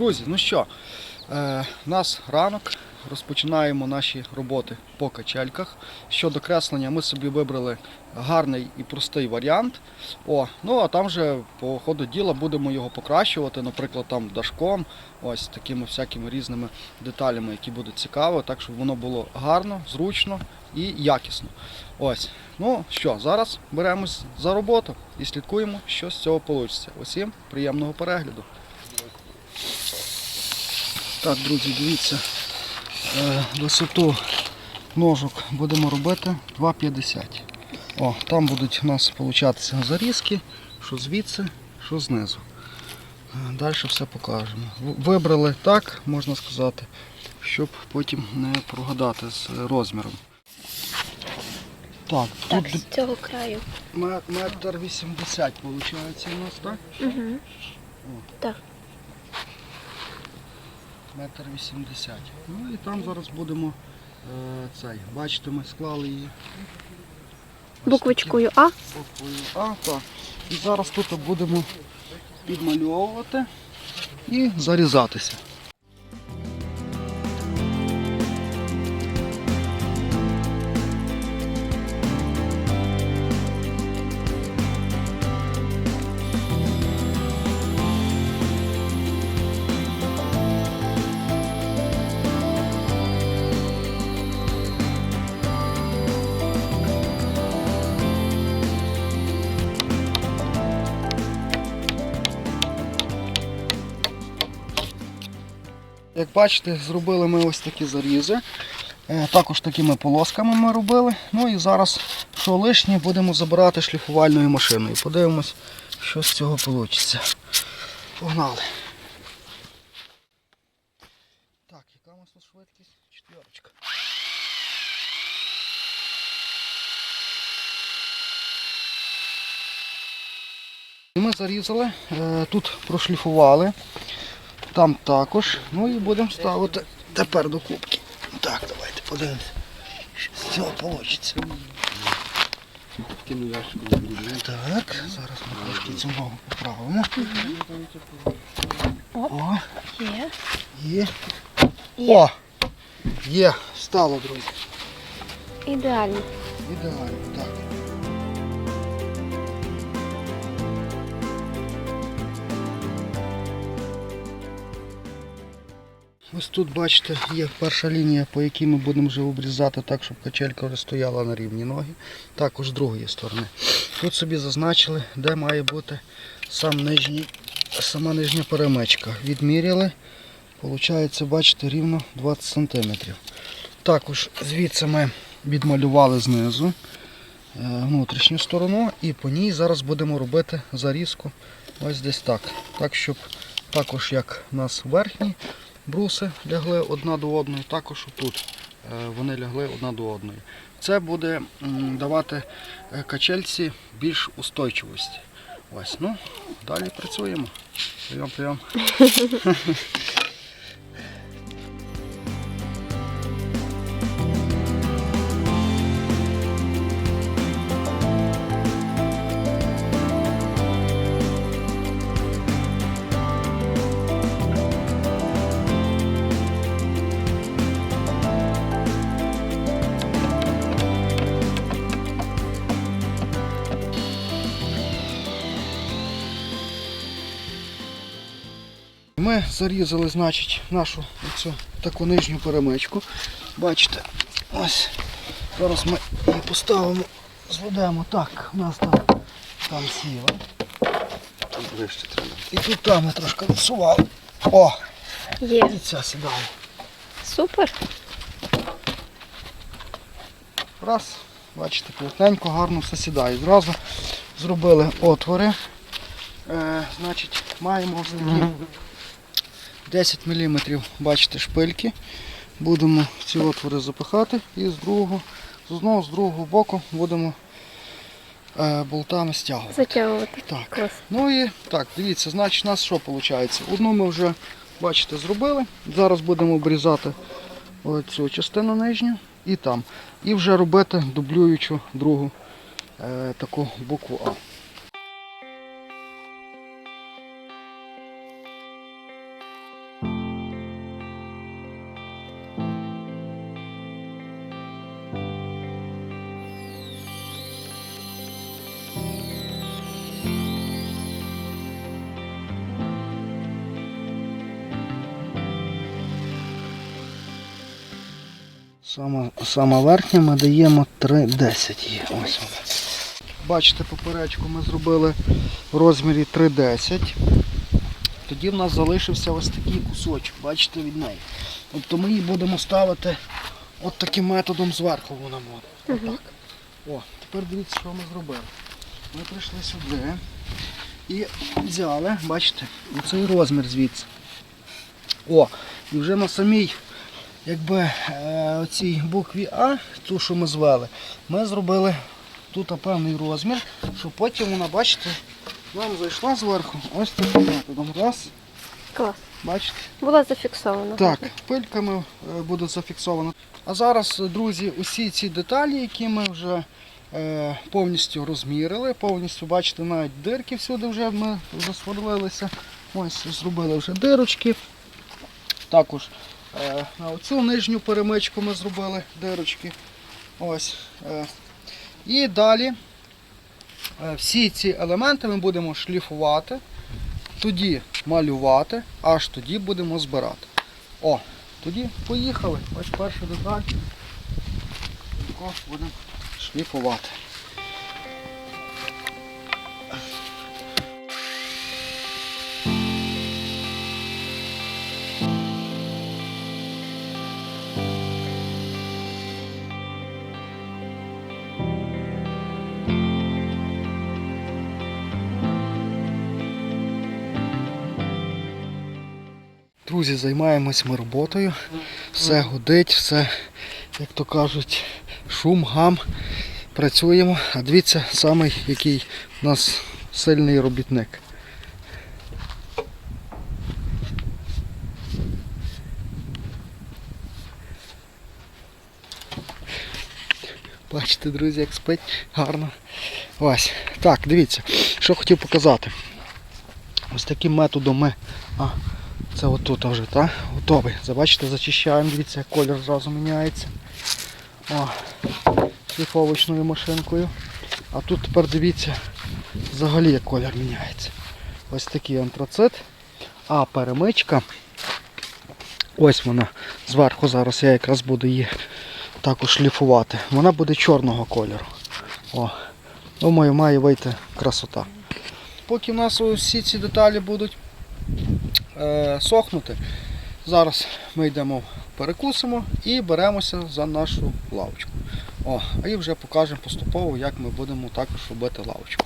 Друзі, ну що, е, нас ранок, розпочинаємо наші роботи по качельках. Щодо креслення, ми собі вибрали гарний і простий варіант. О, ну а там вже по ходу діла будемо його покращувати, наприклад, там дашком, ось такими всякими різними деталями, які будуть цікаві, так щоб воно було гарно, зручно і якісно. Ось. Ну що, зараз беремось за роботу і слідкуємо, що з цього вийде. Усім приємного перегляду. Так, друзі, дивіться, е, висоту ножок будемо робити 2,50. О, там будуть у нас получатися зарізки, що звідси, що знизу. Далі все покажемо. Вибрали так, можна сказати, щоб потім не прогадати з розміром. Так, Так, тут з цього краю. метр вісімдесят виходить у нас, так? Угу. Так. Метр вісімдесят. Ну і там зараз будемо е, цей. Бачите, ми склали її. Ось Буквочкою А. буквою А, так. І зараз тут будемо підмальовувати і зарізатися. Як бачите, зробили ми ось такі зарізи. Е, Також такими полосками ми робили. Ну і зараз, що лишнє, будемо забирати шліфувальною машиною. Подивимось, що з цього вийде. Погнали. Так, яка у нас тут швидкість? Четверочка. Ми зарізали, е, тут прошліфували. Там також. Ну і будемо ставити тепер до кубки. Так, давайте подивимося. Що з цього вийде. Так, зараз ми трошки цю ногу поправимо. О, Є. є. О! Є, стало, друзі. Ідеально. Ідеально, так. Ось тут, бачите, є перша лінія, по якій ми будемо вже обрізати так, щоб качелька стояла на рівні ноги. Також з другої сторони. Тут собі зазначили, де має бути сам нижній, сама нижня перемичка. Відміряли. Получається, бачите, рівно 20 см. Також звідси ми відмалювали знизу е, внутрішню сторону і по ній зараз будемо робити зарізку ось десь так. Так, щоб також як у нас верхні бруси лягли одна до одної, також тут вони лягли одна до одної. Це буде давати е, качельці більш устойчивості. Ось, ну, далі працюємо. Прийом, прийом. Ми зарізали, значить, нашу оцю таку нижню перемичку. Бачите, ось. Зараз ми її поставимо, зведемо так, у нас там, там сіла. Ближче треба. І тут там ми трошки відсували. О, Є. і ця сідає. Супер. Раз, бачите, плотненько, гарно все сідає. Зразу зробили отвори. Е, значить, маємо ось такі 10 мм, бачите, шпильки. Будемо ці отвори запихати і з другого, з одного, з другого боку будемо е, болтами стягувати. Затягувати. Так. Клас. Ну і так, дивіться, значить у нас що виходить? Одну ми вже, бачите, зробили. Зараз будемо обрізати цю частину нижню і там. І вже робити дублюючу другу е, таку букву А. Сама, верхня ми даємо 3,10 її. Ось вона. Бачите, поперечку ми зробили в розмірі 3,10. Тоді в нас залишився ось такий кусочок, бачите, від неї. Тобто ми її будемо ставити от таким методом зверху вона буде. Отак. О, тепер дивіться, що ми зробили. Ми прийшли сюди і взяли, бачите, оцей розмір звідси. О, і вже на самій якби, е, оцій букві А, ту, що ми звели, ми зробили тут певний розмір, щоб потім вона, бачите, нам зайшла зверху ось таким методом. Раз, Клас. бачите. Була зафіксована. Так, пильками е, буде зафіксовано. А зараз, друзі, усі ці деталі, які ми вже е, повністю розмірили, повністю бачите, навіть дирки всюди вже ми засверлилися. Ось зробили вже дирочки. Також на оцю нижню перемичку ми зробили дирочки. Ось. Е. І далі е, всі ці елементи ми будемо шліфувати тоді малювати, аж тоді будемо збирати. О, тоді поїхали. Ось перша деталь. Будемо шліфувати. Друзі, займаємось ми роботою. Все гудить, все, як то кажуть, шум, гам. Працюємо. А дивіться, самий який у нас сильний робітник. Бачите, друзі, як спить гарно. Ось. Так, дивіться, що хотів показати. Ось таким методом ми. А, це отут вже, так? Готовий. Забачите, зачищаємо, дивіться, як колір зразу міняється. О, шліфовочною машинкою. А тут тепер дивіться, взагалі як колір міняється. Ось такий антрацит. А перемичка. Ось вона зверху зараз я якраз буду її також шліфувати. Вона буде чорного кольору. О, думаю, має вийти красота. Поки в нас усі ці деталі будуть сохнути. Зараз ми йдемо перекусимо і беремося за нашу лавочку. О, і вже покажемо поступово, як ми будемо також робити лавочку.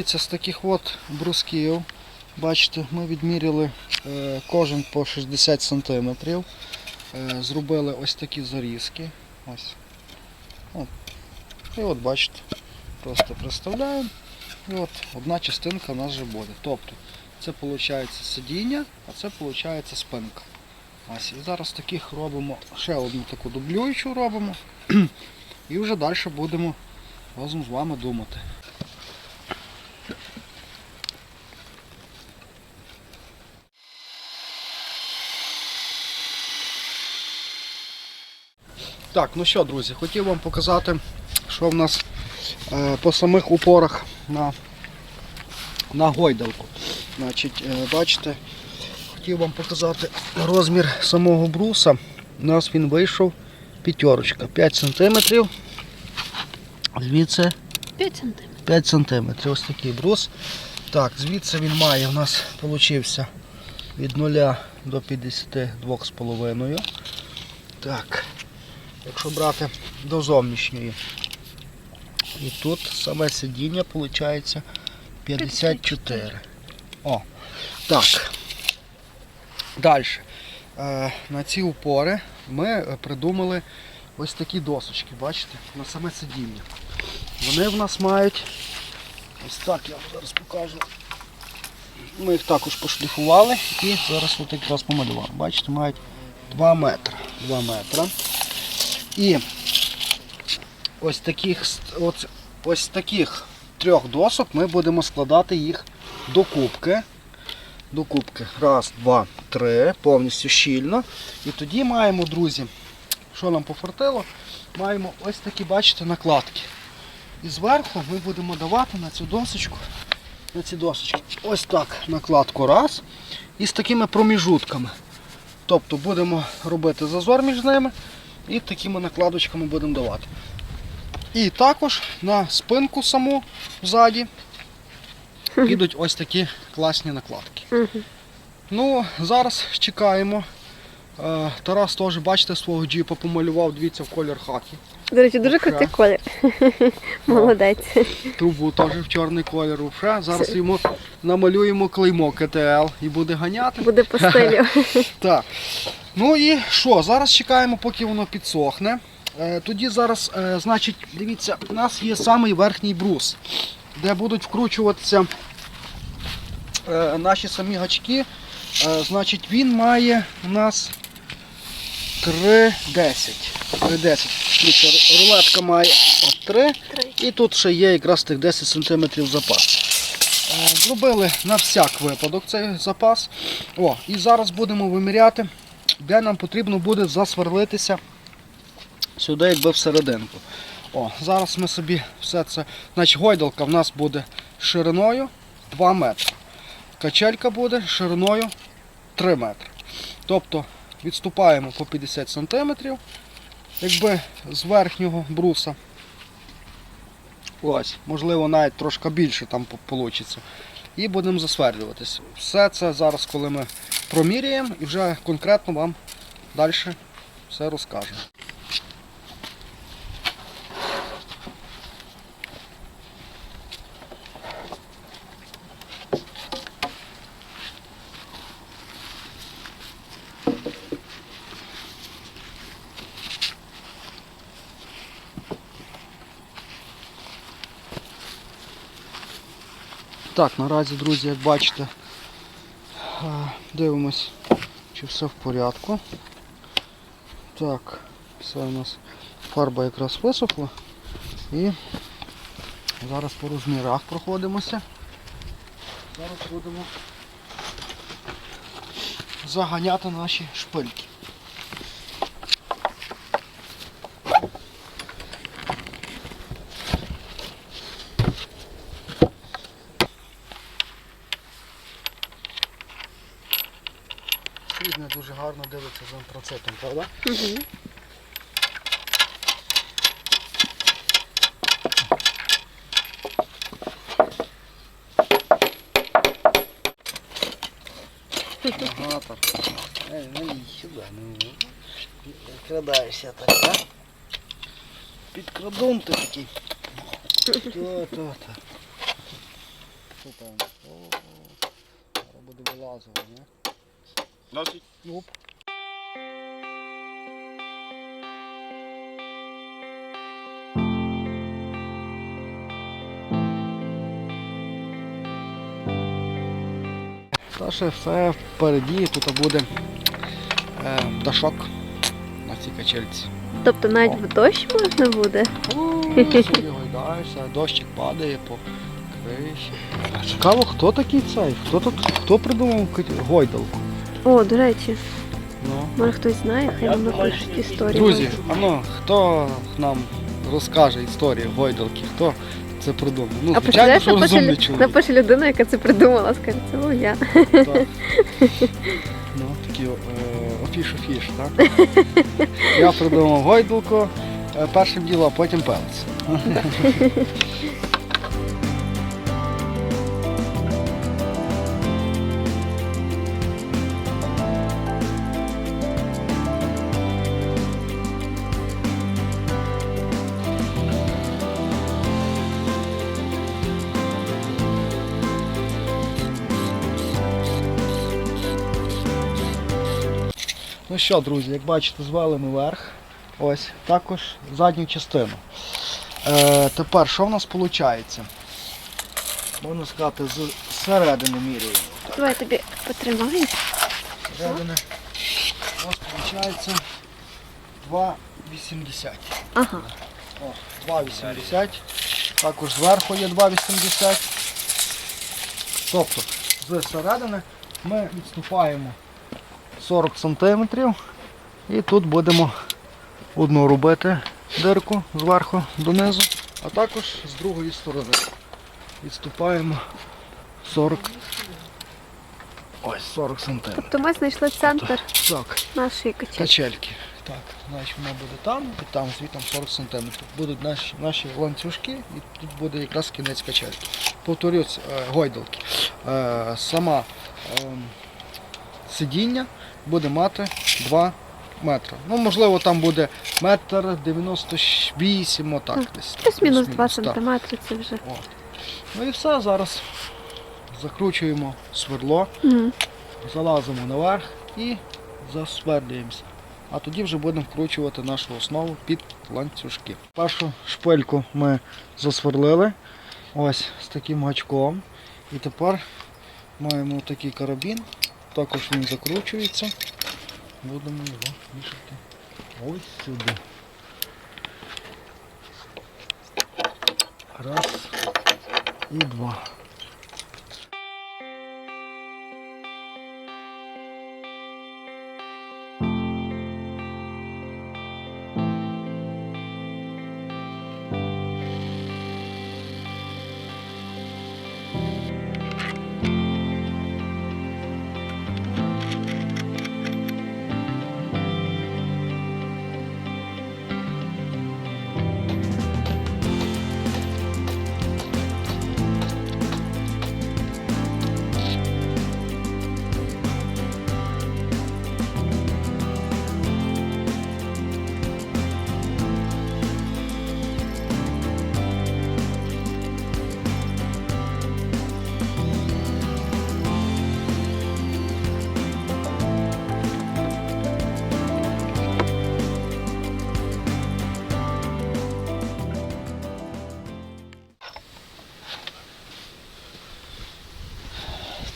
Дивіться, з таких от брусків, бачите, ми відміряли е, кожен по 60 см. Е, зробили ось такі зарізки. Ось. І от бачите, просто приставляємо. І от одна частинка у нас вже буде. Тобто це виходить сидіння, а це виходить спинка. Ось. І зараз таких робимо ще одну таку дублюючу робимо. І вже далі будемо разом з вами думати. Так, ну що, друзі, хотів вам показати, що в нас е, по самих упорах на, на гойдалку. Значить, е, бачите, хотів вам показати розмір самого бруса. У нас він вийшов п'ятерочка, 5 см. Звідси 5 см. 5 см. Ось такий брус. Так, звідси він має у нас получився від 0 до 52,5. Так. Якщо брати до зовнішньої. І тут саме сидіння виходить 54. О, так. Далі. Е, на ці упори ми придумали ось такі досочки, бачите, на саме сидіння. Вони в нас мають ось так, я вам зараз покажу. Ми їх також пошліфували і зараз от якраз помалювали. Бачите, мають 2 метри. 2 метри. І ось таких, от, ось таких трьох досок ми будемо складати їх до кубки. До кубки. Раз, два, три, повністю щільно. І тоді маємо, друзі, що нам пофартило, маємо ось такі, бачите, накладки. І зверху ми будемо давати на цю досочку, на ці досочки, ось так накладку раз. І з такими проміжутками. Тобто будемо робити зазор між ними і такими накладочками будемо давати. І також на спинку саму ззаді підуть ось такі класні накладки. Ну, зараз чекаємо. Е, Тарас теж, бачите, свого джіпа помалював, дивіться, в колір хакі. До речі, дуже крутий колір. Молодець. Трубу теж в чорний колір. Вже. Зараз йому намалюємо клеймо КТЛ і буде ганяти. Буде по стилю. Так. Ну і що? Зараз чекаємо, поки воно підсохне. Е, Тоді зараз, е, значить, дивіться, у нас є самий верхній брус, де будуть вкручуватися е, наші самі гачки. Значить, він має у нас 3,10. 3,10. Рулетка має 3. І тут ще є якраз тих 10 см запас. Зробили на всяк випадок цей запас. О, і зараз будемо виміряти, де нам потрібно буде засверлитися сюди, якби всерединку. О, зараз ми собі все це. Значить, гойдалка в нас буде шириною 2 метри. Качелька буде шириною 3 метри. Тобто відступаємо по 50 см, якби з верхнього бруса. Ось, можливо, навіть трошки більше там вийде. І будемо засвердлюватись. Все це зараз, коли ми проміряємо і вже конкретно вам далі все розкажемо. Так, наразі, друзі, як бачите, е, дивимось, чи все в порядку. Так, все у нас фарба якраз висохла. І зараз по розмірах проходимося. Зараз будемо заганяти наші шпильки. Срібне дуже гарно дивиться з антрацитом, правда? Угу. Ага, так. Ей, ну і сюди, ну. Підкрадаєшся так, а? Підкрадун ти такий. То-то-то. Що там? О, зараз буде вилазити, не? Досить. Оп. Та ще все впереді, тут буде е, дашок на цій качельці. Тобто навіть в дощ можна буде. Собі гойдаєшся, дощик падає по криші. Цікаво, хто такий цей? Хто тут хто придумав гойдалку? О, до речі, Ну. може хтось знає, хай нам напишуть історію. Друзі, а ну хто нам розкаже історію гойдалки, хто це придумав? Ну, А звичайно, що розумний чоловік. напише людина, яка це придумала, скаже, це був я. Так. Ну, такі офіш-офіш, так? Я придумав гойдалку, е, першим ділом, а потім пелець. Ну що, друзі, як бачите, звели ми вверх. Ось, також задню частину. Е, тепер, що в нас виходить? Можна сказати, з середини міряємо. Давай тобі потримаю. Середини. У нас виходить 2,80. Ага. О, 2,80. Також зверху є 2,80. Тобто з середини ми відступаємо 40 см і тут будемо одну робити дирку зверху донизу, а також з другої сторони відступаємо 40 ось 40 см. Тобто ми знайшли центр Так. нашої качелі. Качельки. Так, значить вона буде там і там, звідти 40 см. Будуть наші, наші ланцюжки і тут буде якраз кінець качельки. Повторюсь, е, гойдалки. Е, Сама ем, сидіння буде мати 2 метри. Ну, можливо, там буде метр 98, отак десь. Плюс-мінус 2 Плюс-мінус, так. см це вже. Ну і все, зараз закручуємо свердло. Мгм. залазимо наверх і засвердлюємося. А тоді вже будемо вкручувати нашу основу під ланцюжки. Першу шпильку ми засверлили ось з таким гачком. І тепер маємо такий карабін, також він закручується. Будемо його вішати ось сюди. Раз і два.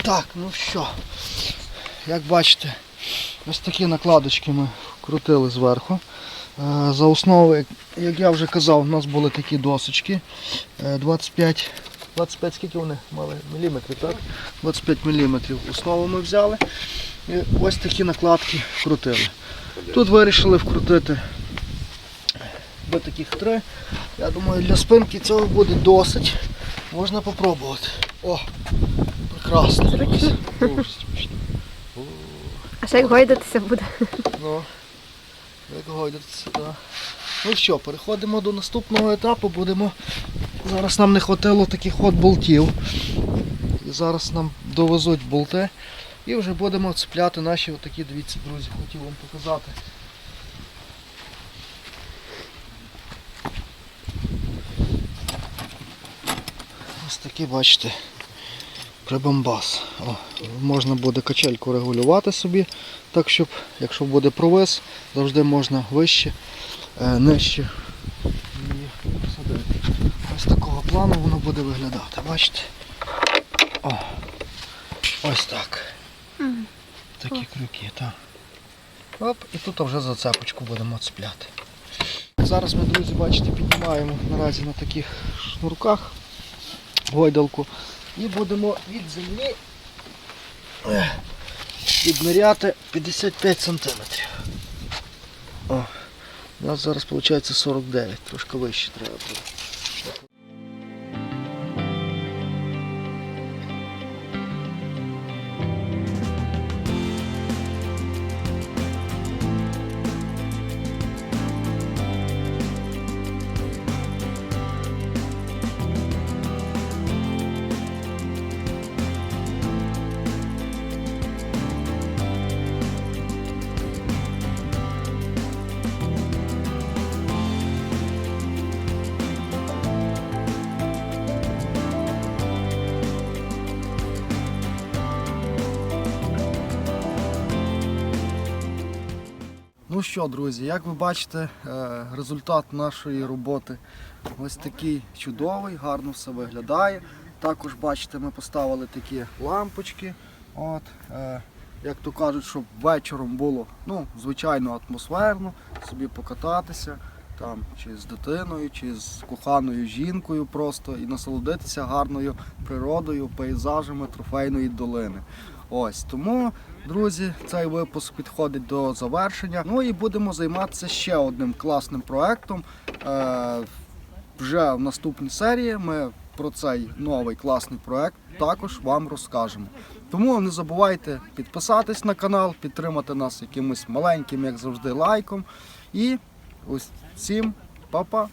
Так, ну що, як бачите, ось такі накладочки ми крутили зверху. Е, За основу, як- я вже казав, у нас були такі досочки. е, 25, 25 скільки вони мали? Міліметрів, так? 25 міліметрів основу ми взяли. І ось такі накладки крутили. Тут вирішили вкрутити до таких три. Я думаю, для спинки цього буде досить. Можна попробувати. О, Дуже зручно. А ще як гойдатися буде. Ну, як гойдатися, так. Ну що, переходимо до наступного етапу. Будемо. Зараз нам не хватило таких от болтів. І зараз нам довезуть болти. І вже будемо цепляти наші отакі, дивіться, друзі, хотів вам показати. Ось такі, бачите, прибамбас. О, можна буде качельку регулювати собі, так щоб, якщо буде провис, завжди можна вище, е, нижче її посадити. Ось такого плану воно буде виглядати. Бачите? О, ось так. Такі крюки, так. Оп, і тут вже зацепочку будемо цепляти. Зараз ми, друзі, бачите, піднімаємо наразі на таких шнурках гойдалку і будемо від землі ех, відміряти 55 сантиметрів. О, у нас зараз виходить 49, трошки вище треба буде. Що, друзі, як ви бачите, е, результат нашої роботи ось такий чудовий, гарно все виглядає. Також бачите, ми поставили такі лампочки. От, е, як то кажуть, щоб вечором було ну, звичайно атмосферно, собі покататися. там, чи з дитиною, чи з коханою жінкою просто і насолодитися гарною природою, пейзажами трофейної долини. Ось тому, друзі, цей випуск підходить до завершення. Ну і будемо займатися ще одним класним проектом. Е, вже в наступній серії ми про цей новий класний проект також вам розкажемо. Тому не забувайте підписатись на канал, підтримати нас якимось маленьким, як завжди, лайком. І ось всім па-па!